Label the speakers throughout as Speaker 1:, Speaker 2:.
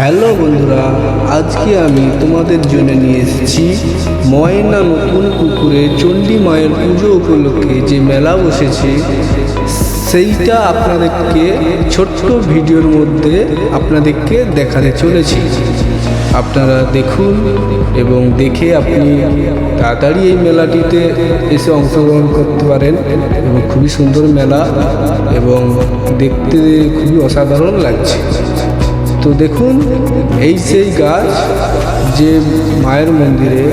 Speaker 1: Hello বন্ধুরা, আজকে আমি তোমাদের জন্য নিয়ে এসেছি ময়না নতুন পুকুরে চণ্ডী মায়ের পুজো উপলক্ষে যে মেলা বসেছে, সেইটা আপনাদেরকে ছোট্ট ভিডিওর মধ্যে আপনাদেরকে দেখাতে চলেছি। আপনারা দেখুন এবং দেখে আপনি তাড়াতাড়ি এই মেলাটিতে এসে অংশগ্রহণ করতে পারেন এবং খুবই সুন্দর মেলা এবং দেখতে খুবই অসাধারণ লাগছে। তো দেখুন, এই সেই গাছ যে মায়ের মন্দিরে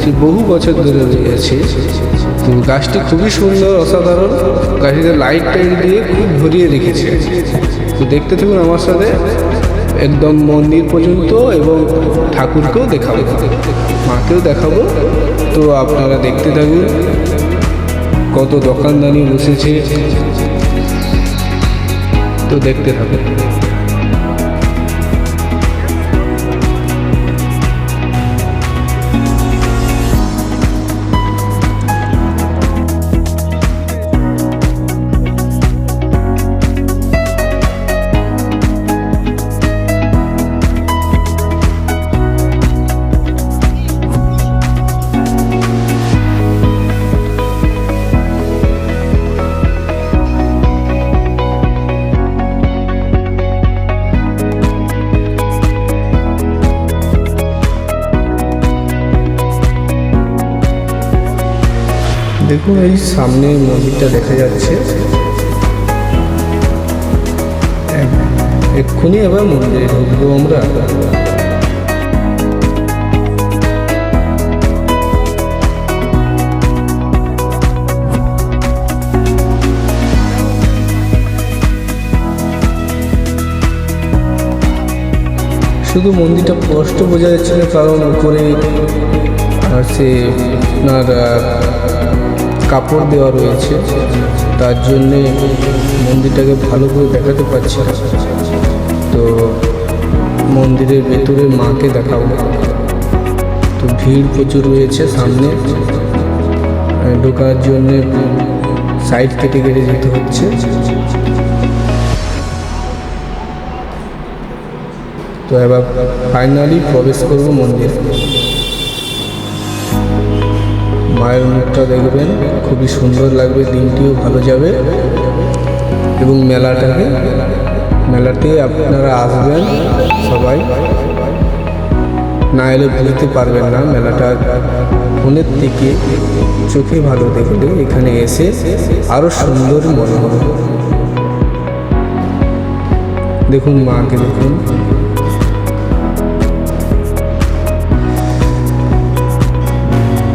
Speaker 1: সে বহু বছর ধরে রয়েছে তো গাছটি খুবই সুন্দর, অসাধারণ। গাছটিতে লাইট টাইট দিয়ে খুব ভরিয়ে রেখেছে। তো দেখতে থাকুন আমার সাথে, একদম মন্দির পর্যন্ত এবং ঠাকুরকেও দেখাবো। মাকেও দেখাবো। তো আপনারা দেখতে থাকুন, কত দোকানদানি বসেছে। তো দেখতে থাকুন। দেখুন, এই সামনে মন্দিরটা দেখা যাচ্ছে। এক- এক্ষুনি এবার মন্দিরে ঢুকবো আমরা। শুধু মন্দিরটা স্পষ্ট বোঝা যাচ্ছে না, কারণ উপরে সে আপনার কাপড় দেওয়া রয়েছে। তার জন্যে মন্দিরটাকে ভালো করে দেখাতে পারছি তো মন্দিরের ভেতরে মাকে দেখাবো। তো ভিড় প্রচুর রয়েছে সামনে। ঢোকার জন্যে সাইড কেটে কেটে যেতে হচ্ছে। তো এবার ফাইনালি প্রবেশ করব মন্দির। মায়ের দেখবেন, খুবই সুন্দর লাগবে, দিনটিও ভালো যাবে। এবং মেলাটাকে, মেলাতে আপনারা আসবেন সবাই। না এলে বুঝতে পারবেন না মেলাটা ফোনের থেকে, চোখে ভালো দেখলে এখানে এসে আরও সুন্দর মনে হবে। দেখুন মাকে দেখুন।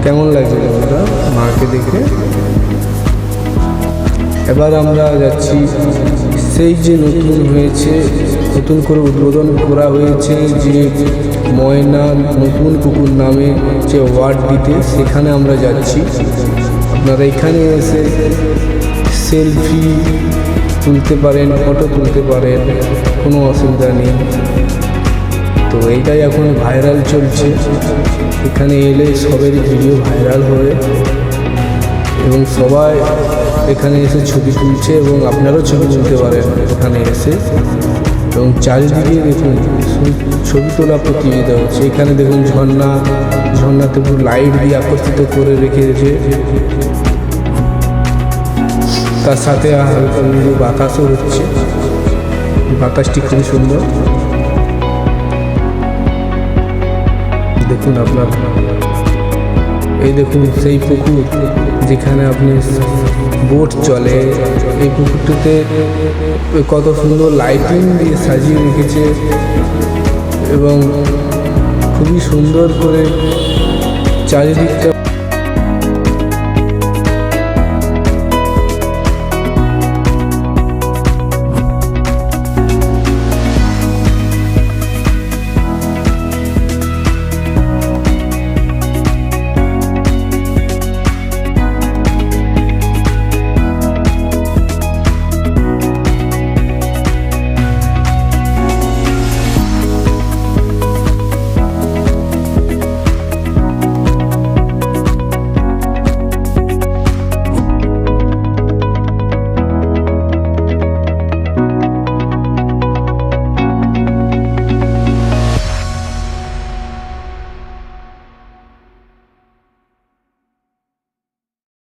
Speaker 1: কেমন লাগছে বন্ধুরা? মাকে দেখে? এবার আমরা যাচ্ছি। সেই যে নতুন হয়েছে, নতুন করে উদ্বোধন করা হয়েছে যে ময়না নতুন কুকুর নামে যে ওয়ার্ডটিতে সেখানে আমরা যাচ্ছি। আপনারা এখানে এসে সেলফি তুলতে পারেন ফটো তুলতে পারেন, কোনো অসুবিধা নেই। তো এইটাই এখন ভাইরাল চলছে। এখানে এলে সবেরই ভিডিও ভাইরাল হবে। এবং সবাই এখানে এসে ছবি তুলছে এবং আপনারাও ছবি তুলতে পারেন এখানে এসে। এবং চারিদিকে দেখুন ছবি তোলা প্রতিযোগিতা হচ্ছে। এখানে দেখুন ঝর্ণা ঝর্ণাতে পুরো লাইট দিয়ে আকর্ষিত করে রেখেছে তার সাথে হালকা বাতাসও হচ্ছে। বাতাসটি খুবই সুন্দর। দেখুন আপনার। এই দেখুন সেই পুকুর যেখানে আপনি বোট চলে, এই পুকুরটিতে কত সুন্দর লাইটিং দিয়ে সাজিয়ে রেখেছে এবং খুবই সুন্দর করে চারিদিকটা